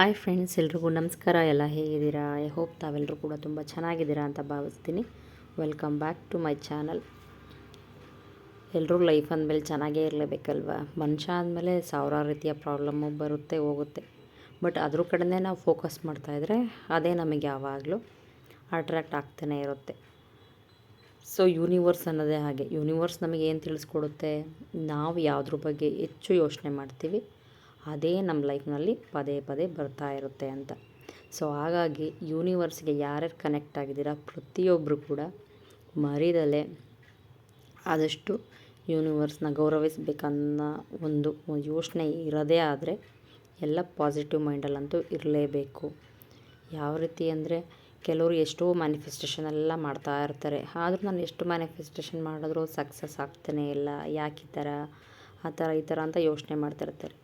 Hi friends, ಎಲ್ರಿಗೂ ನಮಸ್ಕಾರ. ಎಲ್ಲ ಹೇಗಿದ್ದೀರಾ? ಐ ಹೋಪ್ ತಾವೆಲ್ಲರೂ ಕೂಡ ತುಂಬ ಚೆನ್ನಾಗಿದ್ದೀರಾ ಅಂತ ಭಾವಿಸ್ತೀನಿ. Welcome back to my channel ಎಲ್ಲರೂ ಲೈಫ್ ಅಂದಮೇಲೆ ಚೆನ್ನಾಗೇ ಇರಲೇಬೇಕಲ್ವ? ಮನುಷ್ಯ ಅಂದಮೇಲೆ ಸಾವಿರಾರು ರೀತಿಯ ಪ್ರಾಬ್ಲಮ್ಮು ಬರುತ್ತೆ, ಹೋಗುತ್ತೆ. ಬಟ್ ಅದ್ರ ಕಡೆನೇ ನಾವು ಫೋಕಸ್ ಮಾಡ್ತಾಯಿದ್ರೆ ಅದೇ ನಮಗೆ ಯಾವಾಗಲೂ ಅಟ್ರ್ಯಾಕ್ಟ್ ಆಗ್ತಾನೆ ಇರುತ್ತೆ. ಸೊ ಯೂನಿವರ್ಸ್ ಅನ್ನೋದೇ ಹಾಗೆ. ಯೂನಿವರ್ಸ್ ನಮಗೆ ಏನು ತಿಳಿಸ್ಕೊಡುತ್ತೆ? ನಾವು ಯಾವುದ್ರ ಬಗ್ಗೆ ಹೆಚ್ಚು ಯೋಚನೆ ಮಾಡ್ತೀವಿ. ಅದೇ ನಮ್ಮ ಲೈಫ್ನಲ್ಲಿ ಪದೇ ಪದೇ ಬರ್ತಾ ಇರುತ್ತೆ ಅಂತ. ಸೊ ಹಾಗಾಗಿ ಯೂನಿವರ್ಸ್ಗೆ ಯಾರ್ಯಾರು ಕನೆಕ್ಟ್ ಆಗಿದ್ದೀರಾ ಪ್ರತಿಯೊಬ್ಬರು ಕೂಡ ಮರಿದಲೆ ಆದಷ್ಟು ಯೂನಿವರ್ಸ್ನ ಗೌರವಿಸಬೇಕನ್ನೋ ಒಂದು ಯೋಚನೆ ಇರೋದೇ ಆದರೆ ಎಲ್ಲ ಪಾಸಿಟಿವ್ ಮೈಂಡಲ್ಲಂತೂ ಇರಲೇಬೇಕು. ಯಾವ ರೀತಿ ಅಂದರೆ ಕೆಲವರು ಎಷ್ಟೋ ಮ್ಯಾನಿಫೆಸ್ಟೇಷನ್ ಎಲ್ಲ ಮಾಡ್ತಾ ಇರ್ತಾರೆ. ಆದರೂ ನಾನು ಎಷ್ಟು ಮ್ಯಾನಿಫೆಸ್ಟೇಷನ್ ಮಾಡಿದ್ರೂ ಸಕ್ಸಸ್ ಆಗ್ತಾನೇ ಇಲ್ಲ. ಯಾಕೆ ಈ ಥರ? ಆ ಥರ ಈ ಥರ ಅಂತ ಯೋಚನೆ ಮಾಡ್ತಿರ್ತಾರೆ.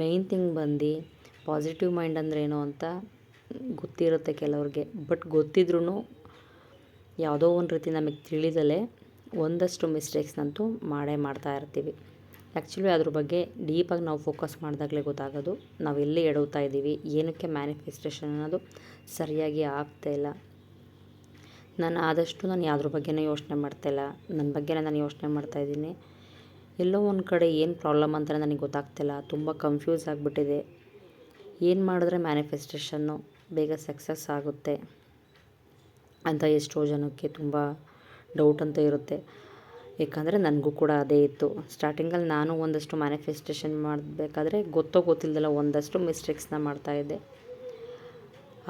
ಮೇಯ್ನ್ ಥಿಂಗ್ ಬಂದು ಪಾಸಿಟಿವ್ ಮೈಂಡ್ ಅಂದ್ರೇನು ಅಂತ ಗೊತ್ತಿರುತ್ತೆ ಕೆಲವ್ರಿಗೆ. ಬಟ್ ಗೊತ್ತಿದ್ರೂ ಯಾವುದೋ ಒಂದು ರೀತಿ ನಮಗೆ ತಿಳಿದಲೇ ಒಂದಷ್ಟು ಮಿಸ್ಟೇಕ್ಸ್ನಂತೂ ಮಾಡೇ ಮಾಡ್ತಾ ಇರ್ತೀವಿ. ಆ್ಯಕ್ಚುಲಿ ಅದ್ರ ಬಗ್ಗೆ ಡೀಪಾಗಿ ನಾವು ಫೋಕಸ್ ಮಾಡಿದಾಗಲೇ ಗೊತ್ತಾಗೋದು. ನಾವು ಎಲ್ಲಿ ಎಡವ್ತಾ ಇದ್ದೀವಿ, ಏನಕ್ಕೆ ಮ್ಯಾನಿಫೆಸ್ಟೇಷನ್ ಅನ್ನೋದು ಸರಿಯಾಗಿ ಆಗ್ತಾ ಇಲ್ಲ. ನಾನು ಆದಷ್ಟು ನಾನು ಯಾವುದ್ರ ಬಗ್ಗೆನೇ ಯೋಚನೆ ಮಾಡ್ತಾಯಿಲ್ಲ ನನ್ನ ಬಗ್ಗೆನೇ ನಾನು ಯೋಚನೆ ಮಾಡ್ತಾಯಿದ್ದೀನಿ ಎಲ್ಲೋ ಒಂದು ಕಡೆ ಏನು ಪ್ರಾಬ್ಲಮ್ ಅಂತ ನನಗೆ ಗೊತ್ತಾಗ್ತಿಲ್ಲ. ತುಂಬ ಕನ್ಫ್ಯೂಸ್ ಆಗಿಬಿಟ್ಟಿದೆ. ಏನು ಮಾಡಿದ್ರೆ ಮ್ಯಾನಿಫೆಸ್ಟೇಷನ್ನು ಬೇಗ ಸಕ್ಸಸ್ ಆಗುತ್ತೆ ಅಂತ ಎಷ್ಟೋ ಜನಕ್ಕೆ ತುಂಬ ಡೌಟ್ ಅಂತ ಇರುತ್ತೆ. ಏಕೆಂದರೆ ನನಗೂ ಕೂಡ ಅದೇ ಇತ್ತು. ಸ್ಟಾರ್ಟಿಂಗಲ್ಲಿ ನಾನು ಒಂದಷ್ಟು ಮ್ಯಾನಿಫೆಸ್ಟೇಷನ್ ಮಾಡಬೇಕಾದ್ರೆ ಗೊತ್ತೋ ಗೊತ್ತಿಲ್ಲದಲ್ಲ ಒಂದಷ್ಟು ಮಿಸ್ಟೇಕ್ಸ್ನ ಮಾಡ್ತಾಯಿದ್ದೆ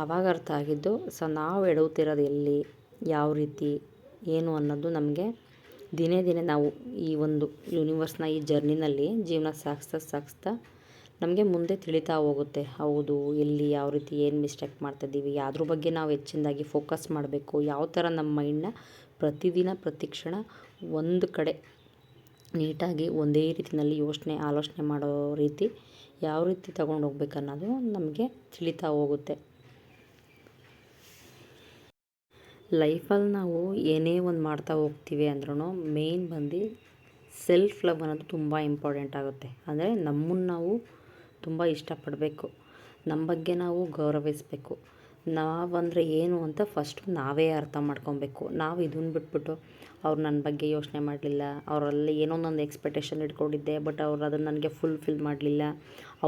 ಆವಾಗ ಅರ್ಥ ಆಗಿದ್ದು ಸೊ ನಾವು ಎಡವುತ್ತಿರೋದು ಎಲ್ಲಿ, ಯಾವ ರೀತಿ, ಏನು ಅನ್ನೋದು ನಮಗೆ ದಿನೇ ದಿನೇ ನಾವು ಈ ಒಂದು ಯೂನಿವರ್ಸ್ನ ಈ ಜರ್ನಿನಲ್ಲಿ ಜೀವನ ಸಾಗಿಸ್ತಾ ಸಾಗಿಸ್ತಾ ನಮಗೆ ಮುಂದೆ ತಿಳಿತಾ ಹೋಗುತ್ತೆ. ಹೌದು, ಎಲ್ಲಿ, ಯಾವ ರೀತಿ, ಏನು ಮಿಸ್ಟೇಕ್ ಮಾಡ್ತಾಯಿದ್ದೀವಿ ಅದ್ರ ಬಗ್ಗೆ ನಾವು ಹೆಚ್ಚಿನದಾಗಿ ಫೋಕಸ್ ಮಾಡಬೇಕು, ಯಾವ ಥರ ನಮ್ಮ ಮೈಂಡ್ನ ಪ್ರತಿದಿನ ಪ್ರತಿ ಕ್ಷಣ ಒಂದು ಕಡೆ ನೀಟಾಗಿ, ಒಂದೇ ರೀತಿಯಲ್ಲಿ ಯೋಚನೆ, ಆಲೋಚನೆ ಮಾಡೋ ರೀತಿ ಯಾವ ರೀತಿ ತಗೊಂಡು ಹೋಗ್ಬೇಕು ಅನ್ನೋದು ನಮಗೆ ತಿಳಿತಾ ಹೋಗುತ್ತೆ. ಲೈಫಲ್ಲಿ ನಾವು ಏನೇ ಒಂದು ಮಾಡ್ತಾ ಹೋಗ್ತೀವಿ ಅಂದ್ರೂ ಮೇಯ್ನ್ ಬಂದು ಸೆಲ್ಫ್ ಲವ್ ಅನ್ನೋದು ತುಂಬ ಇಂಪಾರ್ಟೆಂಟ್ ಆಗುತ್ತೆ. ಅಂದರೆ ನಮ್ಮನ್ನು ನಾವು ತುಂಬ ಇಷ್ಟಪಡಬೇಕು. ನಮ್ಮ ಬಗ್ಗೆ ನಾವು ಗೌರವಿಸಬೇಕು. ನಾವಂದರೆ ಏನು ಅಂತ ಫಸ್ಟು ನಾವೇ ಅರ್ಥ ಮಾಡ್ಕೊಬೇಕು. ನಾವು ಇದನ್ನು ಬಿಟ್ಬಿಟ್ಟು ಅವ್ರು ನನ್ನ ಬಗ್ಗೆ ಯೋಚನೆ ಮಾಡಲಿಲ್ಲ, ಅವರಲ್ಲಿ ಏನೋ ಒಂದು ಎಕ್ಸ್ಪೆಕ್ಟೇಷನ್ ಇಟ್ಕೊಂಡಿದ್ದೆ ಬಟ್ ಅವ್ರು ಅದನ್ನು ನನಗೆ ಫುಲ್ಫಿಲ್ ಮಾಡಲಿಲ್ಲ,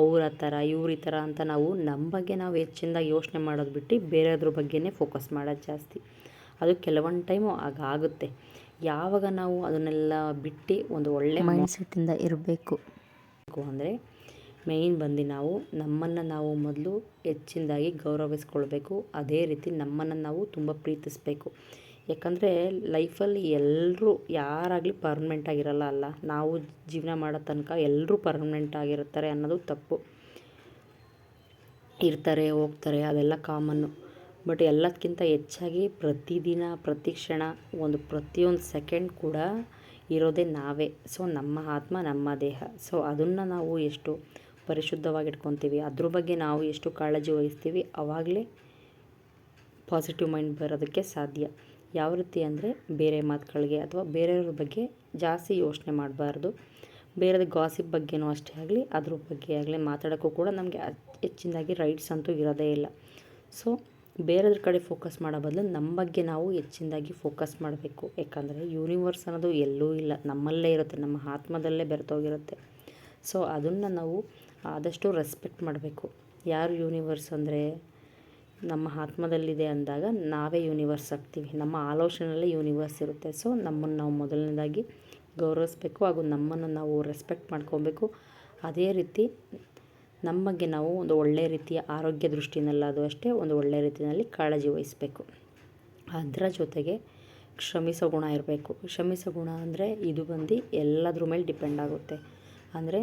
ಅವ್ರ ಆ ಥರ, ಇವ್ರ ಈ ಥರ ಅಂತ ನಾವು ನಮ್ಮ ಬಗ್ಗೆ ನಾವು ಹೆಚ್ಚಿಂದ ಯೋಚನೆ ಮಾಡೋದು ಬಿಟ್ಟು ಬೇರೆಯದ್ರ ಬಗ್ಗೆನೇ ಫೋಕಸ್ ಮಾಡೋದು ಜಾಸ್ತಿ. ಅದು ಕೆಲವೊಂದು ಟೈಮು ಆಗುತ್ತೆ. ಯಾವಾಗ ನಾವು ಅದನ್ನೆಲ್ಲ ಬಿಟ್ಟು ಒಂದು ಒಳ್ಳೆ ಮೈಂಡ್ಸೆಟ್ಟಿಂದ ಇರಬೇಕು. ಅಂದರೆ ಮೇಯ್ನ್ ಬಂದು ನಾವು ನಮ್ಮನ್ನು ನಾವು ಮೊದಲು ಹೆಚ್ಚಿನದಾಗಿ ಗೌರವಿಸ್ಕೊಳ್ಬೇಕು. ಅದೇ ರೀತಿ ನಮ್ಮನ್ನು ನಾವು ತುಂಬ ಪ್ರೀತಿಸಬೇಕು. ಯಾಕಂದರೆ ಲೈಫಲ್ಲಿ ಎಲ್ಲರೂ ಯಾರಾಗಲಿ ಪರ್ಮನೆಂಟ್ ಆಗಿರಲ್ಲ ಅಲ್ಲ. ನಾವು ಜೀವನ ಮಾಡೋ ತನಕ ಎಲ್ಲರೂ ಪರ್ಮನೆಂಟ್ ಆಗಿರ್ತಾರೆ ಅನ್ನೋದು ತಪ್ಪು. ಇರ್ತಾರೆ ಹೋಗ್ತಾರೆ ಅದೆಲ್ಲ ಕಾಮನ್ನು ಬಟ್ ಎಲ್ಲದಕ್ಕಿಂತ ಹೆಚ್ಚಾಗಿ ಪ್ರತಿದಿನ, ಪ್ರತಿ ಕ್ಷಣ, ಒಂದು ಪ್ರತಿಯೊಂದು ಸೆಕೆಂಡ್ ಕೂಡ ಇರೋದೇ ನಾವೇ. ಸೊ ನಮ್ಮ ಆತ್ಮ, ನಮ್ಮ ದೇಹ. ಸೊ ಅದನ್ನು ನಾವು ಎಷ್ಟು ಪರಿಶುದ್ಧವಾಗಿ ಇಟ್ಕೊತೀವಿ ಅದ್ರ ಬಗ್ಗೆ ನಾವು ಎಷ್ಟು ಕಾಳಜಿ ವಹಿಸ್ತೀವಿ ಆವಾಗಲೇ ಪಾಸಿಟಿವ್ ಮೈಂಡ್ ಬರೋದಕ್ಕೆ ಸಾಧ್ಯ. ಯಾವ ರೀತಿ ಅಂದರೆ ಬೇರೆ ಮಾತುಗಳಿಗೆ ಅಥವಾ ಬೇರೆಯವ್ರ ಬಗ್ಗೆ ಜಾಸ್ತಿ ಯೋಚನೆ ಮಾಡಬಾರ್ದು. ಬೇರೆದು ಗಾಸಿಪ್ ಬಗ್ಗೆನೂ ಅಷ್ಟೇ ಆಗಲಿ, ಅದ್ರ ಬಗ್ಗೆ ಆಗಲಿ ಮಾತಾಡೋಕ್ಕೂ ಕೂಡ ನಮಗೆ ಹೆಚ್ಚಿನದಾಗಿ ರೈಟ್ಸ್ ಅಂತೂ ಇರೋದೇ ಇಲ್ಲ. ಸೊ ಬೇರೆದ್ರ ಕಡೆ ಫೋಕಸ್ ಮಾಡೋ ಬದಲು ನಮ್ಮ ಬಗ್ಗೆ ನಾವು ಹೆಚ್ಚಿನದಾಗಿ ಫೋಕಸ್ ಮಾಡಬೇಕು. ಯಾಕಂದರೆ ಯೂನಿವರ್ಸ್ ಅನ್ನೋದು ಎಲ್ಲೂ ಇಲ್ಲ. ನಮ್ಮಲ್ಲೇ ಇರುತ್ತೆ. ನಮ್ಮ ಆತ್ಮದಲ್ಲೇ ಬೆರೆತೋಗಿರುತ್ತೆ ಸೊ ಅದನ್ನು ನಾವು ಆದಷ್ಟು ರೆಸ್ಪೆಕ್ಟ್ ಮಾಡಬೇಕು. ಯಾರು ಯೂನಿವರ್ಸ್ ಅಂದರೆ ನಮ್ಮ ಆತ್ಮದಲ್ಲಿದೆ ಅಂದಾಗ ನಾವೇ ಯೂನಿವರ್ಸ್ ಆಗ್ತೀವಿ. ನಮ್ಮ ಆಲೋಚನೆಯಲ್ಲೇ ಯೂನಿವರ್ಸ್ ಇರುತ್ತೆ. ಸೊ ನಮ್ಮನ್ನು ನಾವು ಮೊದಲನೇದಾಗಿ ಗೌರವಿಸ್ಬೇಕು ಹಾಗೂ ನಮ್ಮನ್ನು ನಾವು ರೆಸ್ಪೆಕ್ಟ್ ಮಾಡ್ಕೊಬೇಕು. ಅದೇ ರೀತಿ ನಮ್ಮ ಬಗ್ಗೆ ನಾವು ಒಂದು ಒಳ್ಳೆಯ ರೀತಿಯ ಆರೋಗ್ಯ ದೃಷ್ಟಿನಲ್ಲಾದರೂ ಅಷ್ಟೇ ಒಂದು ಒಳ್ಳೆಯ ರೀತಿಯಲ್ಲಿ ಕಾಳಜಿ ವಹಿಸಬೇಕು. ಅದರ ಜೊತೆಗೆ ಕ್ಷಮಿಸೋ ಗುಣ ಇರಬೇಕು. ಕ್ಷಮಿಸೋ ಗುಣ ಅಂದರೆ ಇದು ಬಂದು ಎಲ್ಲದ್ರ ಮೇಲೆ ಡಿಪೆಂಡ್ ಆಗುತ್ತೆ. ಅಂದರೆ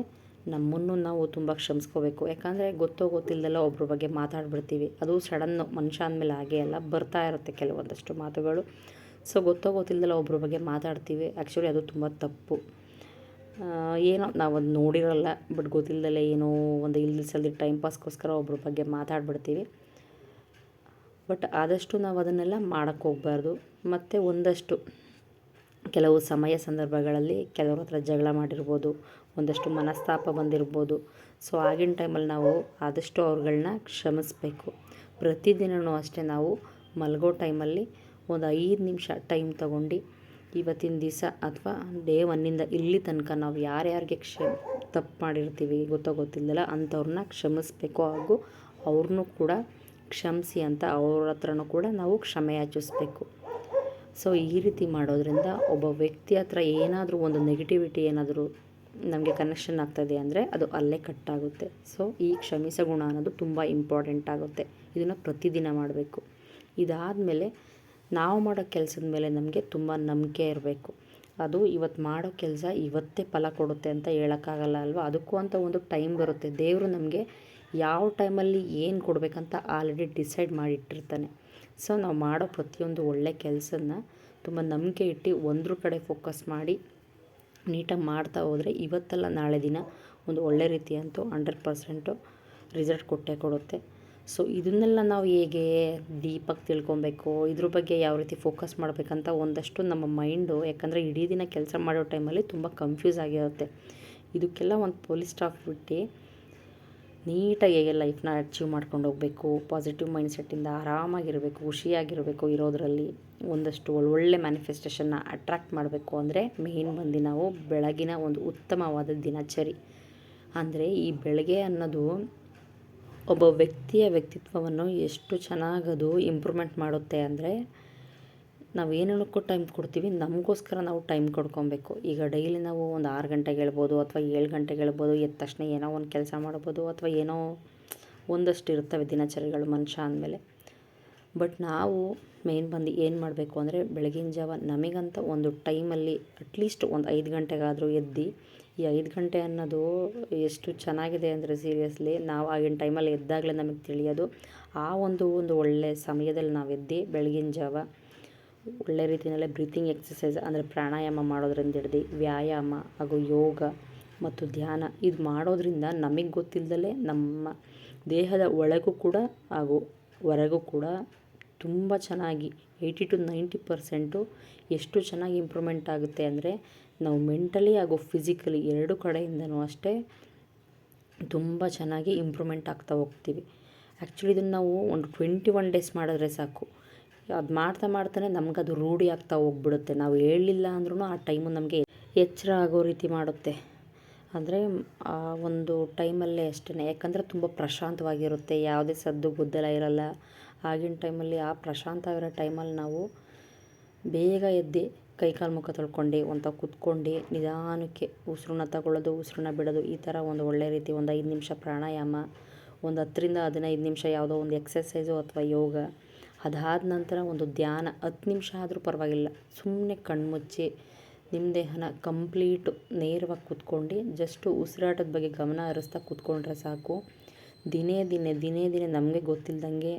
ನಮ್ಮನ್ನು ನಾವು ತುಂಬ ಕ್ಷಮಿಸ್ಕೋಬೇಕು. ಯಾಕಂದರೆ ಗೊತ್ತೋ ಗೊತ್ತಿಲ್ಲದೆಲ್ಲ ಒಬ್ರ ಬಗ್ಗೆ ಮಾತಾಡ್ಬಿಡ್ತೀವಿ. ಅದು ಸಡನ್ನು ಮನುಷ್ಯ ಅಂದಮೇಲೆ ಹಾಗೆ ಎಲ್ಲ ಬರ್ತಾ ಇರುತ್ತೆ ಕೆಲವೊಂದಷ್ಟು ಮಾತುಗಳು. ಸೊ ಗೊತ್ತೋ ಗೊತ್ತಿಲ್ಲದೆಲ್ಲ ಒಬ್ರ ಬಗ್ಗೆ ಮಾತಾಡ್ತೀವಿ. ಆ್ಯಕ್ಚುಲಿ ಅದು ತುಂಬ ತಪ್ಪು. ಏನೋ ನಾವು ಅದು ನೋಡಿರಲ್ಲ ಬಟ್ ಗೊತ್ತಿಲ್ಲದಲ್ಲೇ ಏನೋ ಒಂದು ಇಲ್ಲಿ ಸಲ್ದಿ ಟೈಮ್ ಪಾಸ್ಗೋಸ್ಕರ ಒಬ್ಬರ ಬಗ್ಗೆ ಮಾತಾಡ್ಬಿಡ್ತೀವಿ. ಬಟ್ ಆದಷ್ಟು ನಾವು ಅದನ್ನೆಲ್ಲ ಮಾಡೋಕ್ಕೆ ಹೋಗ್ಬಾರ್ದು. ಮತ್ತು ಒಂದಷ್ಟು ಕೆಲವು ಸಮಯ ಸಂದರ್ಭಗಳಲ್ಲಿ ಕೆಲವ್ರ ಹತ್ರ ಜಗಳ ಮಾಡಿರ್ಬೋದು, ಒಂದಷ್ಟು ಮನಸ್ತಾಪ ಬಂದಿರ್ಬೋದು. ಸೊ ಆಗಿನ ಟೈಮಲ್ಲಿ ನಾವು ಆದಷ್ಟು ಅವ್ರುಗಳನ್ನ ಕ್ಷಮಿಸಬೇಕು. ಪ್ರತಿದಿನವೂ ಅಷ್ಟೇ ನಾವು ಮಲಗೋ ಟೈಮಲ್ಲಿ ಒಂದು ಐದು ನಿಮಿಷ ಟೈಮ್ ತೊಗೊಂಡು ಇವತ್ತಿನ ದಿವಸ ಅಥವಾ ಡೇ ಒನ್ನಿಂದ ಇಲ್ಲಿ ತನಕ ನಾವು ಯಾರ್ಯಾರಿಗೆ ಕ್ಷ ತಪ್ಪು ಮಾಡಿರ್ತೀವಿ ಗೊತ್ತೋ ಗೊತ್ತಿಲ್ಲಲ್ಲ ಅಂಥವ್ರನ್ನ ಕ್ಷಮಿಸಬೇಕು ಹಾಗೂ ಅವ್ರನ್ನೂ ಕೂಡ ಕ್ಷಮಿಸಿ ಅಂತ ಅವ್ರ ಹತ್ರನೂ ಕೂಡ ನಾವು ಕ್ಷಮೆಯಾಚಿಸ್ಬೇಕು ಸೊ ಈ ರೀತಿ ಮಾಡೋದ್ರಿಂದ ಒಬ್ಬ ವ್ಯಕ್ತಿ ಹತ್ರ ಏನಾದರೂ ಒಂದು ನೆಗೆಟಿವಿಟಿ ಏನಾದರೂ ನಮಗೆ ಕನೆಕ್ಷನ್ ಆಗ್ತದೆ ಅಂದರೆ ಅದು ಅಲ್ಲೇ ಕಟ್ಟಾಗುತ್ತೆ. ಸೊ ಈ ಕ್ಷಮಿಸೋ ಗುಣ ಅನ್ನೋದು ತುಂಬ ಇಂಪಾರ್ಟೆಂಟ್ ಆಗುತ್ತೆ. ಇದನ್ನು ಪ್ರತಿದಿನ ಮಾಡಬೇಕು. ಇದಾದಮೇಲೆ ನಾವು ಮಾಡೋ ಕೆಲಸದ ಮೇಲೆ ನಮಗೆ ತುಂಬ ನಂಬಿಕೆ ಇರಬೇಕು. ಅದು ಇವತ್ತು ಮಾಡೋ ಕೆಲಸ ಇವತ್ತೇ ಫಲ ಕೊಡುತ್ತೆ ಅಂತ ಹೇಳೋಕ್ಕಾಗಲ್ಲ ಅಲ್ವಾ? ಅದಕ್ಕೂ ಅಂತ ಒಂದು ಟೈಮ್ ಬರುತ್ತೆ. ದೇವರು ನಮಗೆ ಯಾವ ಟೈಮಲ್ಲಿ ಏನು ಕೊಡಬೇಕಂತ ಆಲ್ರೆಡಿ ಡಿಸೈಡ್ ಮಾಡಿಟ್ಟಿರ್ತಾನೆ. ಸೊ ನಾವು ಮಾಡೋ ಪ್ರತಿಯೊಂದು ಒಳ್ಳೆ ಕೆಲಸನ ತುಂಬ ನಂಬಿಕೆ ಇಟ್ಟು ಒಂದ್ರ ಕಡೆ ಫೋಕಸ್ ಮಾಡಿ ನೀಟಾಗಿ ಮಾಡ್ತಾ ಹೋದರೆ ಇವತ್ತಲ್ಲ ನಾಳೆ ದಿನ ಒಂದು ಒಳ್ಳೆ ರೀತಿಯಂತೂ ಹಂಡ್ರೆಡ್ ಪರ್ಸೆಂಟು ರಿಸಲ್ಟ್ ಕೊಟ್ಟೇ ಕೊಡುತ್ತೆ. ಸೊ ಇದನ್ನೆಲ್ಲ ನಾವು ಹೇಗೆ ಡೀಪಾಗಿ ತಿಳ್ಕೊಬೇಕು? ಇದ್ರ ಬಗ್ಗೆ ಯಾವ ರೀತಿ ಫೋಕಸ್ ಮಾಡಬೇಕಂತ ಒಂದಷ್ಟು ನಮ್ಮ ಮೈಂಡು ಯಾಕಂದರೆ ಇಡೀ ದಿನ ಕೆಲಸ ಮಾಡೋ ಟೈಮಲ್ಲಿ ತುಂಬ ಕನ್ಫ್ಯೂಸ್ ಆಗಿರುತ್ತೆ. ಇದಕ್ಕೆಲ್ಲ ಒಂದು ಪೊಲೀಸ್ ಸ್ಟಾಫ್ ಬಿಟ್ಟು ನೀಟಾಗಿ ಹೇಗೆ ಲೈಫ್ನ ಅಚೀವ್ ಮಾಡ್ಕೊಂಡು ಹೋಗಬೇಕು ಪಾಸಿಟಿವ್ ಮೈಂಡ್ ಸೆಟ್ಟಿಂದ ಆರಾಮಾಗಿರಬೇಕು, ಖುಷಿಯಾಗಿರಬೇಕು ಇರೋದರಲ್ಲಿ ಒಂದಷ್ಟು ಒಳ್ಳೊಳ್ಳೆ ಮ್ಯಾನಿಫೆಸ್ಟೇಷನ್ನ ಅಟ್ರ್ಯಾಕ್ಟ್ ಮಾಡಬೇಕು ಅಂದರೆ ಮೇಯ್ನ್ ಬಂದು ನಾವು ಬೆಳಗಿನ ಒಂದು ಉತ್ತಮವಾದ ದಿನಚರಿ. ಅಂದರೆ ಈ ಬೆಳಗ್ಗೆ ಅನ್ನೋದು ಒಬ್ಬ ವ್ಯಕ್ತಿಯ ವ್ಯಕ್ತಿತ್ವವನ್ನು ಎಷ್ಟು ಚೆನ್ನಾಗಿ ಅದು ಇಂಪ್ರೂವ್ಮೆಂಟ್ ಮಾಡುತ್ತೆ ಅಂದರೆ ನಾವು ಏನೇನಕ್ಕೂ ಟೈಮ್ ಕೊಡ್ತೀವಿ, ನಮಗೋಸ್ಕರ ನಾವು ಟೈಮ್ ಕೊಡ್ಕೊಬೇಕು ಈಗ ಡೈಲಿ ನಾವು ಒಂದು ಆರು ಗಂಟೆಗೆ ಹೇಳ್ಬೋದು ಅಥವಾ ಏಳು ಗಂಟೆಗೆ ಹೇಳ್ಬೋದು, ಎದ್ದ ತಕ್ಷಣ ಏನೋ ಒಂದು ಕೆಲಸ ಮಾಡ್ಬೋದು ಅಥವಾ ಏನೋ ಒಂದಷ್ಟು ಇರ್ತವೆ ದಿನಚರಿಗಳು ಮನುಷ್ಯ ಅಂದಮೇಲೆ. ಬಟ್ ನಾವು ಮೇನ್ ಬಂದು ಏನು ಮಾಡಬೇಕು ಅಂದರೆ ಬೆಳಗಿನ ಜಾವ ನಮಗಂತ ಒಂದು ಟೈಮಲ್ಲಿ ಅಟ್ಲೀಸ್ಟ್ ಒಂದು ಐದು ಗಂಟೆಗಾದರೂ ಎದ್ದು ಈ ಐದು ಗಂಟೆ ಅನ್ನೋದು ಎಷ್ಟು ಚೆನ್ನಾಗಿದೆ ಅಂದರೆ ಸೀರಿಯಸ್ಲಿ ನಾವು ಆಗಿನ ಟೈಮಲ್ಲಿ ಎದ್ದಾಗಲೇ ನಮಗೆ ತಿಳಿಯೋದು. ಆ ಒಂದು ಒಂದು ಒಳ್ಳೆಯ ಸಮಯದಲ್ಲಿ ನಾವು ಎದ್ದು ಬೆಳಗಿನ ಜಾವ ಒಳ್ಳೆ ರೀತಿಯಲ್ಲೇ ಬ್ರೀತಿಂಗ್ ಎಕ್ಸಸೈಸ್ ಅಂದರೆ ಪ್ರಾಣಾಯಾಮ ಮಾಡೋದ್ರಿಂದ ಹಿಡ್ದು ವ್ಯಾಯಾಮ ಹಾಗೂ ಯೋಗ ಮತ್ತು ಧ್ಯಾನ ಇದು ಮಾಡೋದ್ರಿಂದ ನಮಗೆ ಗೊತ್ತಿಲ್ಲದಲೇ ನಮ್ಮ ದೇಹದ ಒಳಗೂ ಕೂಡ ಹಾಗೂ ಹೊರಗೂ ಕೂಡ ತುಂಬ ಚೆನ್ನಾಗಿ ಏಯ್ಟಿ ಟು ನೈಂಟಿ ಪರ್ಸೆಂಟು ಎಷ್ಟು ಚೆನ್ನಾಗಿ ಇಂಪ್ರೂವ್ಮೆಂಟ್ ಆಗುತ್ತೆ ಅಂದರೆ ನಾವು ಮೆಂಟಲಿ ಹಾಗೂ ಫಿಸಿಕಲಿ ಎರಡು ಕಡೆಯಿಂದನೂ ಅಷ್ಟೇ ತುಂಬ ಚೆನ್ನಾಗಿ ಇಂಪ್ರೂವ್ಮೆಂಟ್ ಆಗ್ತಾ ಹೋಗ್ತೀವಿ. ಆ್ಯಕ್ಚುಲಿ ಇದನ್ನು ನಾವು ಒಂದು ಟ್ವೆಂಟಿ ಒನ್ ಡೇಸ್ ಮಾಡಿದ್ರೆ ಸಾಕು. ಅದು ಮಾಡ್ತಾ ಮಾಡ್ತಾನೆ ನಮ್ಗೆ ಅದು ರೂಢಿ ಆಗ್ತಾ ಹೋಗ್ಬಿಡುತ್ತೆ. ನಾವು ಹೇಳಲಿಲ್ಲ ಅಂದ್ರೂ ಆ ಟೈಮು ನಮಗೆ ಎಚ್ಚರ ಆಗೋ ರೀತಿ ಮಾಡುತ್ತೆ. ಅಂದರೆ ಆ ಒಂದು ಟೈಮಲ್ಲೇ ಅಷ್ಟೇ ಯಾಕಂದರೆ ತುಂಬ ಪ್ರಶಾಂತವಾಗಿರುತ್ತೆ. ಯಾವುದೇ ಸದ್ದು ಗುದ್ದಲ ಇರಲ್ಲ. ಆಗಿನ ಟೈಮಲ್ಲಿ ಆ ಪ್ರಶಾಂತ ಆಗಿರೋ ಟೈಮಲ್ಲಿ ನಾವು ಬೇಗ ಎದ್ದು ಕೈಕಾಲು ಮುಖ ತೊಳ್ಕೊಂಡು ಒಂಥ ಕುತ್ಕೊಂಡು, ನಿಧಾನಕ್ಕೆ ಉಸಿರನ್ನ ತಗೊಳ್ಳೋದು, ಉಸಿರನ್ನ ಬಿಡೋದು, ಈ ಥರ ಒಂದು ಒಳ್ಳೆ ರೀತಿ ಒಂದು ಐದು ನಿಮಿಷ ಪ್ರಾಣಾಯಾಮ, ಒಂದು ಹತ್ತರಿಂದ ಹದಿನೈದು ನಿಮಿಷ ಯಾವುದೋ ಒಂದು ಎಕ್ಸಸೈಸು ಅಥವಾ ಯೋಗ, ಅದಾದ ನಂತರ ಒಂದು ಧ್ಯಾನ, ಹತ್ತು ನಿಮಿಷ ಆದರೂ ಪರವಾಗಿಲ್ಲ. ಸುಮ್ಮನೆ ಕಣ್ಮುಚ್ಚಿ, ನಿಮ್ಮ ದೇಹನ ಕಂಪ್ಲೀಟು ನೇರವಾಗಿ ಕೂತ್ಕೊಂಡು, ಜಸ್ಟು ಉಸಿರಾಟದ ಬಗ್ಗೆ ಗಮನ ಹರಿಸ್ತಾ ಕೂತ್ಕೊಂಡ್ರೆ ಸಾಕು. ದಿನೇ ದಿನೇ ದಿನೇ ದಿನೇ ನಮಗೆ ಗೊತ್ತಿಲ್ದಂಗೆ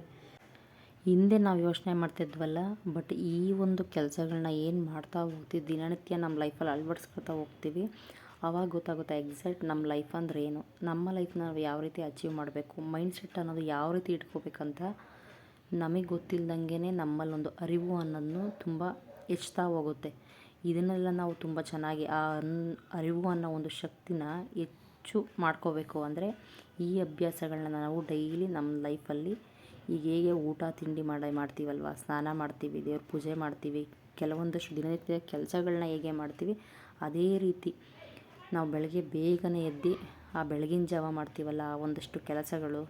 ಹಿಂದೆ ನಾವು ಯೋಚನೆ ಮಾಡ್ತಿದ್ವಲ್ಲ ಬಟ್ ಈ ಒಂದು ಕೆಲಸಗಳನ್ನ ಏನು ಮಾಡ್ತಾ ಹೋಗ್ತೀವಿ ದಿನನಿತ್ಯ ನಮ್ಮ ಲೈಫಲ್ಲಿ ಅಳವಡಿಸ್ಕೊತಾ ಹೋಗ್ತೀವಿ ಆವಾಗ ಗೊತ್ತಾಗುತ್ತೆ ಎಕ್ಸಾಕ್ಟ್ ನಮ್ಮ ಲೈಫ್ ಅಂದರೆ ಏನು, ನಮ್ಮ ಲೈಫ್ನ ನಾವು ಯಾವ ರೀತಿ ಅಚೀವ್ ಮಾಡಬೇಕು ಮೈಂಡ್ ಸೆಟ್ ಅನ್ನೋದು ಯಾವ ರೀತಿ ಇಟ್ಕೋಬೇಕಂತ ನಮಗೆ ಗೊತ್ತಿಲ್ದಂಗೆ ನಮ್ಮಲ್ಲೊಂದು ಅರಿವು ಅನ್ನೋದನ್ನು ತುಂಬ ಹೆಚ್ಚುತ್ತಾ ಹೋಗುತ್ತೆ. ಇದನ್ನೆಲ್ಲ ನಾವು ತುಂಬ ಚೆನ್ನಾಗಿ ಆ ಅನ್, ಅರಿವು ಅನ್ನೋ ಒಂದು ಶಕ್ತಿನ ಹೆಚ್ಚು ಮಾಡ್ಕೋಬೇಕು ಅಂದರೆ ಈ ಅಭ್ಯಾಸಗಳನ್ನ ನಾವು ಡೈಲಿ ನಮ್ಮ ಲೈಫಲ್ಲಿ ಈಗ ಹೇಗೆ ಊಟ, ತಿಂಡಿ ಮಾಡಿ, ಮಾಡ್ತೀವಲ್ವ? ಸ್ನಾನ ಮಾಡ್ತೀವಿ, ದೇವ್ರ ಪೂಜೆ ಮಾಡ್ತೀವಿ. ಕೆಲವೊಂದಷ್ಟು ದಿನನಿತ್ಯ ಕೆಲಸಗಳನ್ನ ಹೇಗೆ ಮಾಡ್ತೀವಿ? ಅದೇ ರೀತಿ ನಾವು ಬೆಳಗ್ಗೆ ಬೇಗನೆ ಎದ್ದು ಆ ಬೆಳಗಿನ ಜಾವ ಮಾಡ್ತೀವಲ್ಲ, ಆ ಒಂದಷ್ಟು ಕೆಲಸಗಳು,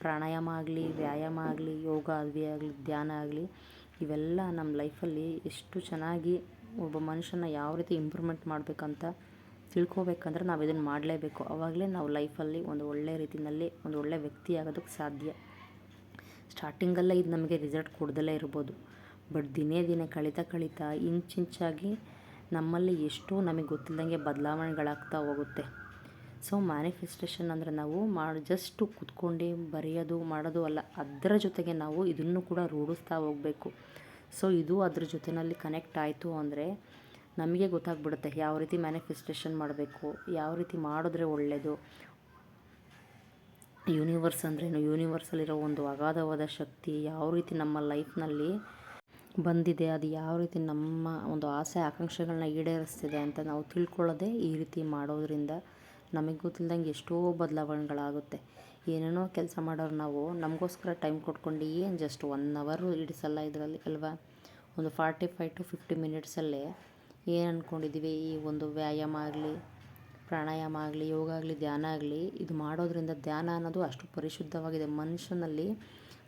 ಪ್ರಾಣಾಯಾಮ ಆಗಲಿ, ವ್ಯಾಯಾಮ ಆಗಲಿ, ಯೋಗ ಆಗಲಿ ಆಗಲಿ, ಧ್ಯಾನ ಆಗಲಿ, ಇವೆಲ್ಲ ನಮ್ಮ ಲೈಫಲ್ಲಿ ಎಷ್ಟು ಚೆನ್ನಾಗಿ ಒಬ್ಬ ಮನುಷ್ಯನ ಯಾವ ರೀತಿ ಇಂಪ್ರೂವ್ಮೆಂಟ್ ಮಾಡಬೇಕಂತ ತಿಳ್ಕೊಬೇಕಂದ್ರೆ ನಾವು ಇದನ್ನು ಮಾಡಲೇಬೇಕು. ಆವಾಗಲೇ ನಾವು ಲೈಫಲ್ಲಿ ಒಂದು ಒಳ್ಳೆಯ ರೀತಿಯಲ್ಲಿ ಒಂದು ಒಳ್ಳೆಯ ವ್ಯಕ್ತಿ ಆಗೋದಕ್ಕೆ ಸಾಧ್ಯ. ಸ್ಟಾರ್ಟಿಂಗಲ್ಲೇ ಇದು ನಮಗೆ ರಿಸಲ್ಟ್ ಕೊಡ್ದಲೇ ಇರ್ಬೋದು. ಬಟ್ ದಿನೇ ದಿನೇ ಕಳೀತಾ ಕಳೀತಾ ಇಂಚಿಂಚಾಗಿ ನಮ್ಮಲ್ಲಿ ಎಷ್ಟು ನಮಗೆ ಗೊತ್ತಿಲ್ಲದಂಗೆ ಬದಲಾವಣೆಗಳಾಗ್ತಾ ಹೋಗುತ್ತೆ. ಸೊ ಮ್ಯಾನಿಫೆಸ್ಟೇಷನ್ ಅಂದರೆ ನಾವು ಮಾಡಿ ಜಸ್ಟು ಕುತ್ಕೊಂಡು ಬರೆಯೋದು, ಮಾಡೋದು ಅಲ್ಲ, ಅದರ ಜೊತೆಗೆ ನಾವು ಇದನ್ನು ಕೂಡ ರೂಢಿಸ್ತಾ ಹೋಗಬೇಕು. ಸೊ ಇದು ಅದ್ರ ಜೊತೆಯಲ್ಲಿ ಕನೆಕ್ಟ್ ಆಯಿತು ಅಂದರೆ ನಮಗೆ ಗೊತ್ತಾಗ್ಬಿಡುತ್ತೆ ಯಾವ ರೀತಿ ಮ್ಯಾನಿಫೆಸ್ಟೇಷನ್ ಮಾಡಬೇಕು, ಯಾವ ರೀತಿ ಮಾಡಿದ್ರೆ ಒಳ್ಳೆಯದು ಯೂನಿವರ್ಸ್ ಅಂದ್ರೇನು ಯೂನಿವರ್ಸಲ್ಲಿರೋ ಒಂದು ಅಗಾಧವಾದ ಶಕ್ತಿ ಯಾವ ರೀತಿ ನಮ್ಮ ಲೈಫ್ನಲ್ಲಿ ಬಂದಿದೆ, ಅದು ಯಾವ ರೀತಿ ನಮ್ಮ ಒಂದು ಆಸೆ ಆಕಾಂಕ್ಷೆಗಳನ್ನ ಈಡೇರಿಸ್ತಿದೆ ಅಂತ ನಾವು ತಿಳ್ಕೊಳ್ಳೋದೇ ಈ ರೀತಿ ಮಾಡೋದ್ರಿಂದ ನಮಗೆ ಗೊತ್ತಿಲ್ದಂಗೆ ಎಷ್ಟೋ ಬದಲಾವಣೆಗಳಾಗುತ್ತೆ. ಏನೇನೋ ಕೆಲಸ ಮಾಡೋರು ನಾವು ನಮಗೋಸ್ಕರ ಟೈಮ್ ಕೊಟ್ಕೊಂಡು ಏನು ಜಸ್ಟ್ ಒನ್ ಅವರು ಹಿಡಿಸಲ್ಲ ಇದರಲ್ಲಿ, ಅಲ್ವಾ? ಒಂದು ಫಾರ್ಟಿ ಫೈವ್ ಟು ಫಿಫ್ಟಿ ಮಿನಿಟ್ಸಲ್ಲೇ ಏನು ಅಂದ್ಕೊಂಡಿದ್ದೀವಿ ಈ ಒಂದು ವ್ಯಾಯಾಮ ಆಗಲಿ ಪ್ರಾಣಾಯಾಮ ಆಗಲಿ, ಯೋಗ ಆಗಲಿ, ಧ್ಯಾನ ಆಗಲಿ, ಇದು ಮಾಡೋದ್ರಿಂದ ಧ್ಯಾನ ಅನ್ನೋದು ಅಷ್ಟು ಪರಿಶುದ್ಧವಾಗಿದೆ. ಮನುಷ್ಯನಲ್ಲಿ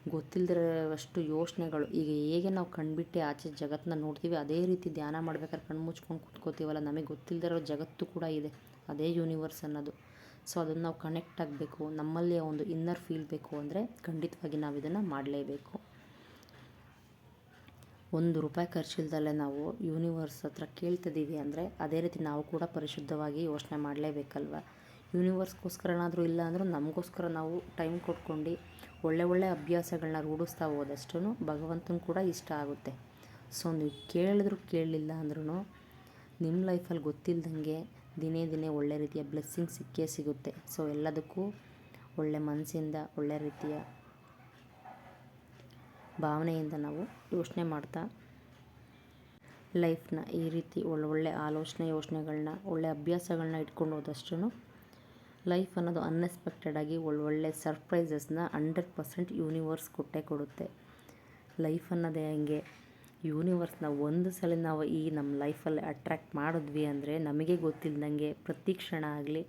ಗೊತ್ತಿಲ್ಲದಿರೋಷ್ಟು ಯೋಚನೆಗಳು. ಈಗ ಹೇಗೆ ನಾವು ಕಣ್ಬಿಟ್ಟು ಆಚೆ ಜಗತ್ತನ್ನ ನೋಡ್ತೀವಿ, ಅದೇ ರೀತಿ ಧ್ಯಾನ ಮಾಡ್ಬೇಕಾದ್ರೆ ಕಣ್ಣು ಮುಚ್ಕೊಂಡು ಕೂತ್ಕೋತೀವಲ್ಲ, ನಮಗೆ ಗೊತ್ತಿಲ್ಲದಿರೋ ಜಗತ್ತು ಕೂಡ ಇದೆ. ಅದೇ ಯೂನಿವರ್ಸ್ ಅನ್ನೋದು. ಸೊ ಅದನ್ನು ನಾವು ಕನೆಕ್ಟ್ ಆಗಬೇಕು. ನಮ್ಮಲ್ಲಿ ಒಂದು ಇನ್ನರ್ ಫೀಲ್ ಬೇಕು ಅಂದರೆ ಖಂಡಿತವಾಗಿ ನಾವು ಇದನ್ನು ಮಾಡಲೇಬೇಕು. ಒಂದು ರೂಪಾಯಿ ಖರ್ಚಿಲ್ದಲ್ಲೇ ನಾವು ಯೂನಿವರ್ಸ್ ಹತ್ರ ಕೇಳ್ತಿದ್ದೀವಿ ಅಂದರೆ ಅದೇ ರೀತಿ ನಾವು ಕೂಡ ಪರಿಶುದ್ಧವಾಗಿ ಯೋಚನೆ ಮಾಡಲೇಬೇಕಲ್ವ? ಯೂನಿವರ್ಸ್ಗೋಸ್ಕರನಾದರೂ ಇಲ್ಲ ಅಂದರೂ ನಮಗೋಸ್ಕರ ನಾವು ಟೈಮ್ ಕೊಟ್ಕೊಂಡು ಒಳ್ಳೆ ಒಳ್ಳೆ ಅಭ್ಯಾಸಗಳನ್ನ ರೂಢಿಸ್ತಾ ಹೋದಷ್ಟು ಭಗವಂತನ ಕೂಡ ಇಷ್ಟ ಆಗುತ್ತೆ. ಸೊ ನೀವು ಕೇಳಿದ್ರು ಕೇಳಲಿಲ್ಲ ಅಂದ್ರೂ ನಿಮ್ಮ ಲೈಫಲ್ಲಿ ಗೊತ್ತಿಲ್ಲದಂಗೆ ದಿನೇ ದಿನೇ ಒಳ್ಳೆ ರೀತಿಯ ಬ್ಲೆಸ್ಸಿಂಗ್ ಸಿಕ್ಕೇ ಸಿಗುತ್ತೆ. ಸೊ ಎಲ್ಲದಕ್ಕೂ ಒಳ್ಳೆ ಮನಸ್ಸಿಂದ ಒಳ್ಳೆ ರೀತಿಯ ಭಾವನೆಯಿಂದ ನಾವು ಯೋಚನೆ ಮಾಡ್ತಾ ಲೈಫ್ನ ಈ ರೀತಿ ಒಳ್ಳೊಳ್ಳೆ ಆಲೋಚನೆ ಯೋಚನೆಗಳನ್ನ ಒಳ್ಳೆ ಅಭ್ಯಾಸಗಳನ್ನ ಇಟ್ಕೊಂಡು ಹೋದಷ್ಟು ಲೈಫ್ ಅನ್ನೋದು ಅನ್ಎಕ್ಸ್ಪೆಕ್ಟೆಡಾಗಿ ಒಳ್ಳೊಳ್ಳೆ ಸರ್ಪ್ರೈಸಸ್ನ ಹಂಡ್ರೆಡ್ ಪರ್ಸೆಂಟ್ ಯೂನಿವರ್ಸ್ ಕೊಟ್ಟೇ ಕೊಡುತ್ತೆ. ಲೈಫ್ ಅನ್ನೋದೇ ಹಂಗೆ. ಯೂನಿವರ್ಸ್ನ ಒಂದು ಸಲ ನಾವು ಈ ನಮ್ಮ ಲೈಫಲ್ಲಿ ಅಟ್ರ್ಯಾಕ್ಟ್ ಮಾಡಿದ್ವಿ ಅಂದರೆ ನಮಗೆ ಗೊತ್ತಿಲ್ಲದಂಗೆ ಪ್ರತಿ ಕ್ಷಣ ಆಗಲಿ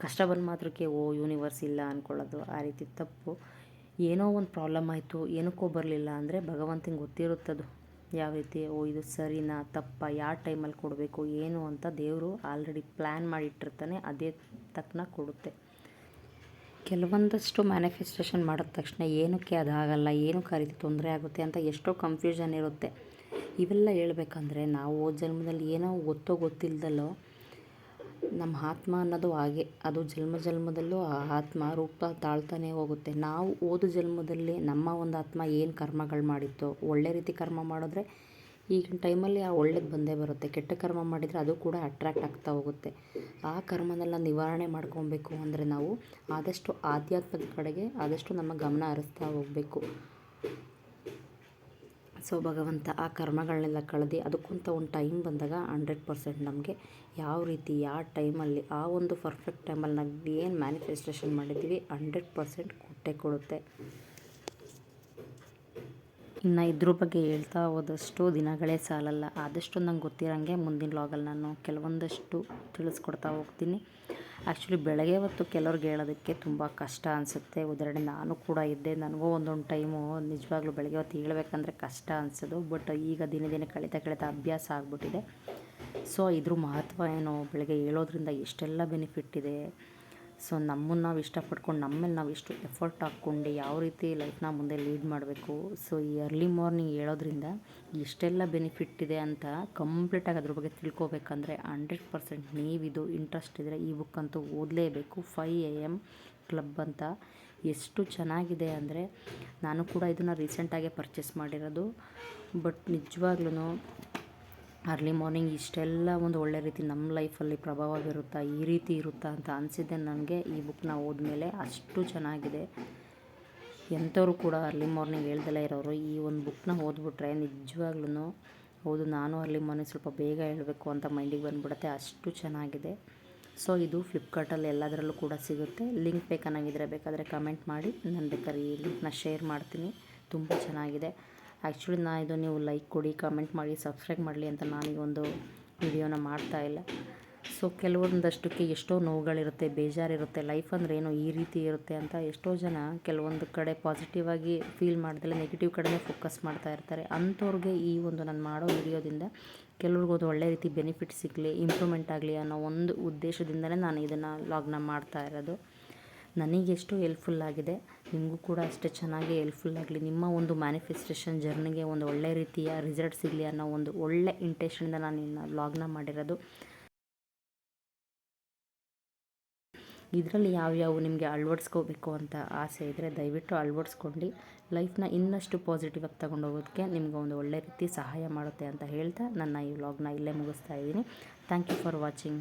ಕಷ್ಟ ಬಂದ ಮಾತ್ರಕ್ಕೆ ಓ ಯೂನಿವರ್ಸ್ ಇಲ್ಲ ಅಂದ್ಕೊಳ್ಳೋದು ಆ ರೀತಿ ತಪ್ಪು. ಏನೋ ಒಂದು ಪ್ರಾಬ್ಲಮ್ ಆಯಿತು, ಏನಕ್ಕೋ ಬರಲಿಲ್ಲ ಅಂದರೆ ಭಗವಂತನಿಗೆ ಗೊತ್ತಿರುತ್ತದು. ಯಾವ ರೀತಿ, ಓ, ಇದು ಸರಿನಾ, ತಪ್ಪ ಯಾವ ಟೈಮಲ್ಲಿ ಕೊಡಬೇಕು, ಏನು ಅಂತ ದೇವರು ಆಲ್ರೆಡಿ ಪ್ಲ್ಯಾನ್ ಮಾಡಿಟ್ಟಿರ್ತಾನೆ, ಅದೇ ತಕ್ಕನ ಕೊಡುತ್ತೆ. ಕೆಲವೊಂದಷ್ಟು ಮ್ಯಾನಿಫೆಸ್ಟೇಷನ್ ಮಾಡಿದ ತಕ್ಷಣ ಏನಕ್ಕೆ ಅದಾಗಲ್ಲ ಏನಕ್ಕೆ ಆ ರೀತಿ ತೊಂದರೆ ಆಗುತ್ತೆ ಅಂತ ಎಷ್ಟೋ ಕನ್ಫ್ಯೂಷನ್ ಇರುತ್ತೆ. ಇವೆಲ್ಲ ಹೇಳ್ಬೇಕಂದ್ರೆ ನಾವು ಜನ್ಮದಲ್ಲಿ ಏನೋ ಗೊತ್ತೋ ಗೊತ್ತಿಲ್ಲದಲ್ಲೋ ನಮ್ಮ ಆತ್ಮ ಅನ್ನೋದು ಹಾಗೆ. ಅದು ಜನ್ಮ ಜನ್ಮದಲ್ಲೂ ಆ ಆತ್ಮ ರೂಪ ತಾಳ್ತಾನೆ ಹೋಗುತ್ತೆ. ನಾವು ಓದು ಜನ್ಮದಲ್ಲಿ ನಮ್ಮ ಒಂದು ಆತ್ಮ ಏನು ಕರ್ಮಗಳು ಮಾಡಿತ್ತು, ಒಳ್ಳೆ ರೀತಿ ಕರ್ಮ ಮಾಡಿದ್ರೆ ಈಗಿನ ಟೈಮಲ್ಲಿ ಆ ಒಳ್ಳೇದು ಬಂದೇ ಬರುತ್ತೆ. ಕೆಟ್ಟ ಕರ್ಮ ಮಾಡಿದರೆ ಅದು ಕೂಡ ಅಟ್ರ್ಯಾಕ್ಟ್ ಆಗ್ತಾ ಹೋಗುತ್ತೆ. ಆ ಕರ್ಮನೆಲ್ಲ ನಿವಾರಣೆ ಮಾಡ್ಕೊಬೇಕು ಅಂದರೆ ನಾವು ಆದಷ್ಟು ಆಧ್ಯಾತ್ಮದ ಕಡೆಗೆ ಆದಷ್ಟು ನಮ್ಮ ಗಮನ ಹರಿಸ್ತಾ ಹೋಗಬೇಕು. ಸೊ ಭಗವಂತ ಆ ಕರ್ಮಗಳನ್ನೆಲ್ಲ ಕಳೆದು ಅದಕ್ಕಂತ ಒಂದು ಟೈಮ್ ಬಂದಾಗ ಹಂಡ್ರೆಡ್ ಪರ್ಸೆಂಟ್ ನಮಗೆ ಯಾವ ರೀತಿ, ಯಾವ ಟೈಮಲ್ಲಿ ಆ ಒಂದು ಪರ್ಫೆಕ್ಟ್ ಟೈಮಲ್ಲಿ ನಾವು ಏನು ಮ್ಯಾನಿಫೆಸ್ಟೇಷನ್ ಮಾಡಿದ್ದೀವಿ ಹಂಡ್ರೆಡ್ ಪರ್ಸೆಂಟ್ ಕೊಟ್ಟೇ ಕೊಡುತ್ತೆ. ಇನ್ನು ಇದ್ರ ಬಗ್ಗೆ ಹೇಳ್ತಾ ಹೋದಷ್ಟು ದಿನಗಳೇ ಸಾಲಲ್ಲ. ಆದಷ್ಟು ನಂಗೆ ಗೊತ್ತಿರೋಂಗೆ ಮುಂದಿನ ಲಾಗಲ್ಲಿ ನಾನು ಕೆಲವೊಂದಷ್ಟು ತಿಳಿಸ್ಕೊಡ್ತಾ ಹೋಗ್ತೀನಿ. ಆ್ಯಕ್ಚುಲಿ ಬೆಳಗ್ಗೆ ಹೊತ್ತು ಕೆಲವ್ರಿಗೆ ಹೇಳೋದಕ್ಕೆ ತುಂಬ ಕಷ್ಟ ಅನಿಸುತ್ತೆ. ಉದಾಹರಣೆ, ನಾನು ಕೂಡ ಇದ್ದೆ. ನನಗೂ ಒಂದೊಂದು ಟೈಮು ನಿಜವಾಗ್ಲೂ ಬೆಳಗ್ಗೆ ಹೊತ್ತು ಹೇಳ್ಬೇಕಂದ್ರೆ ಕಷ್ಟ ಅನಿಸೋದು. ಬಟ್ ಈಗ ದಿನ ದಿನ ಕಳೀತಾ ಕಳೀತಾ ಅಭ್ಯಾಸ ಆಗಿಬಿಟ್ಟಿದೆ. ಸೊ ಇದ್ರ ಮಹತ್ವ ಏನು? ಬೆಳಗ್ಗೆ ಹೇಳೋದ್ರಿಂದ ಎಷ್ಟೆಲ್ಲ ಬೆನಿಫಿಟ್ ಇದೆ? ಸೊ ನಮ್ಮನ್ನು ನಾವು ಇಷ್ಟಪಡ್ಕೊಂಡು ನಮ್ಮ ಮೇಲೆ ನಾವು ಇಷ್ಟು ಎಫರ್ಟ್ ಹಾಕ್ಕೊಂಡು ಯಾವ ರೀತಿ ಲೈಫ್ನ ಮುಂದೆ ಲೀಡ್ ಮಾಡಬೇಕು. ಸೊ ಈ ಅರ್ಲಿ ಮಾರ್ನಿಂಗ್ ಹೇಳೋದ್ರಿಂದ ಎಷ್ಟೆಲ್ಲ ಬೆನಿಫಿಟ್ ಇದೆ ಅಂತ ಕಂಪ್ಲೀಟಾಗಿ ಅದ್ರ ಬಗ್ಗೆ ತಿಳ್ಕೊಬೇಕಂದ್ರೆ ಹಂಡ್ರೆಡ್ ಪರ್ಸೆಂಟ್ ನೀವಿದು ಇಂಟ್ರೆಸ್ಟ್ ಇದ್ದರೆ ಈ ಬುಕ್ ಅಂತೂ ಓದಲೇಬೇಕು. ಫೈ ಎ ಎಂ ಕ್ಲಬ್ ಅಂತ ಎಷ್ಟು ಚೆನ್ನಾಗಿದೆ ಅಂದರೆ ನಾನು ಕೂಡ ಇದನ್ನು ರೀಸೆಂಟಾಗೆ ಪರ್ಚೇಸ್ ಮಾಡಿರೋದು. ಬಟ್ ನಿಜವಾಗ್ಲೂ ಅರ್ಲಿ ಮಾರ್ನಿಂಗ್ ಇಷ್ಟೆಲ್ಲ ಒಂದು ಒಳ್ಳೆ ರೀತಿ ನಮ್ಮ ಲೈಫಲ್ಲಿ ಪ್ರಭಾವ ಬೀರುತ್ತಾ ಈ ರೀತಿ ಇರುತ್ತಾ ಅಂತ ಅನಿಸಿದ್ದೆ ನನಗೆ. ಈ ಬುಕ್ನ ಓದ್ಮೇಲೆ ಅಷ್ಟು ಚೆನ್ನಾಗಿದೆ. ಎಂಥವ್ರು ಕೂಡ ಅರ್ಲಿ ಮಾರ್ನಿಂಗ್ ಹೇಳ್ದಲೇ ಇರೋರು, ಈ ಒಂದು ಬುಕ್ನ ಓದ್ಬಿಟ್ರೆ ನಿಜವಾಗ್ಲೂ ಹೌದು, ನಾನು ಅರ್ಲಿ ಮಾರ್ನಿಂಗ್ ಸ್ವಲ್ಪ ಬೇಗ ಹೇಳಬೇಕು ಅಂತ ಮೈಂಡಿಗೆ ಬಂದುಬಿಡುತ್ತೆ, ಅಷ್ಟು ಚೆನ್ನಾಗಿದೆ. ಸೊ ಇದು ಫ್ಲಿಪ್ಕಾರ್ಟಲ್ಲಿ ಎಲ್ಲದರಲ್ಲೂ ಕೂಡ ಸಿಗುತ್ತೆ. ಲಿಂಕ್ ಬೇಕನ್ನಾಗಿದ್ದರೆ ಬೇಕಾದರೆ ಕಮೆಂಟ್ ಮಾಡಿ. ನಾನು ಬೇಕಾದ್ರೆ ಈ ಲಿಂಕ್ನ ಶೇರ್ ಮಾಡ್ತೀನಿ. ತುಂಬ ಚೆನ್ನಾಗಿದೆ. ಆ್ಯಕ್ಚುಲಿ ನಾ ಇದು ನೀವು ಲೈಕ್ ಕೊಡಿ, ಕಮೆಂಟ್ ಮಾಡಿ, ಸಬ್ಸ್ಕ್ರೈಬ್ ಮಾಡಲಿ ಅಂತ ನಾನೀಗ ಒಂದು ವಿಡಿಯೋನ ಮಾಡ್ತಾಯಿಲ್ಲ ಸೊ ಕೆಲವೊಂದಷ್ಟಕ್ಕೆ ಎಷ್ಟೋ ನೋವುಗಳಿರುತ್ತೆ, ಬೇಜಾರಿರುತ್ತೆ. ಲೈಫ್ ಅಂದರೆ ಏನು, ಈ ರೀತಿ ಇರುತ್ತೆ ಅಂತ ಎಷ್ಟೋ ಜನ ಕೆಲವೊಂದು ಕಡೆ ಪಾಸಿಟಿವ್ ಆಗಿ ಫೀಲ್ ಮಾಡ್ದಲೆ ನೆಗೆಟಿವ್ ಕಡೆನೇ ಫೋಕಸ್ ಮಾಡ್ತಾ ಇರ್ತಾರೆ. ಅಂಥವ್ರಿಗೆ ಈ ಒಂದು ನಾನು ಮಾಡೋ ವಿಡಿಯೋದಿಂದ ಕೆಲವ್ರಿಗೂ ಅದು ಒಳ್ಳೆ ರೀತಿ ಬೆನಿಫಿಟ್ ಸಿಗಲಿ ಇಂಪ್ರೂವ್ಮೆಂಟ್ ಆಗಲಿ ಅನ್ನೋ ಒಂದು ಉದ್ದೇಶದಿಂದಲೇ ನಾನು ಇದನ್ನು ಲಾಗ್ನ ಮಾಡ್ತಾ ಇರೋದು. ನನಗೆಷ್ಟು ಹೆಲ್ಪ್ಫುಲ್ ಆಗಿದೆ. ನಿಮಗೂ ಕೂಡ ಅಷ್ಟೇ ಚೆನ್ನಾಗಿ ಹೆಲ್ಪ್ಫುಲ್ ಆಗಲಿ. ನಿಮ್ಮ ಒಂದು ಮ್ಯಾನಿಫೆಸ್ಟೇಷನ್ ಜರ್ನಿಗೆ ಒಂದು ಒಳ್ಳೆ ರೀತಿಯ ರಿಸಲ್ಟ್ ಸಿಗಲಿ ಅನ್ನೋ ಒಂದು ಒಳ್ಳೆ ಇಂಟೆನ್ಷನಿಂದ ನಾನು ಇನ್ನು ಲಾಗ್ನ ಮಾಡಿರೋದು. ಇದರಲ್ಲಿ ಯಾವ್ಯಾವ ನಿಮಗೆ ಅಳವಡಿಸ್ಕೋಬೇಕು ಅಂತ ಆಸೆ ಇದ್ದರೆ ದಯವಿಟ್ಟು ಅಳವಡಿಸ್ಕೊಂಡು ಲೈಫ್ನ ಇನ್ನಷ್ಟು ಪಾಸಿಟಿವ್ ಆಗಿ ತಗೊಂಡೋಗೋದಕ್ಕೆ ನಿಮಗೆ ಒಂದು ಒಳ್ಳೆ ರೀತಿ ಸಹಾಯ ಮಾಡುತ್ತೆ ಅಂತ ಹೇಳ್ತಾ ನನ್ನ ಈ ವ್ಲಾಗ್ನ ಇಲ್ಲೇ ಮುಗಿಸ್ತಾ ಇದ್ದೀನಿ. Thank you for watching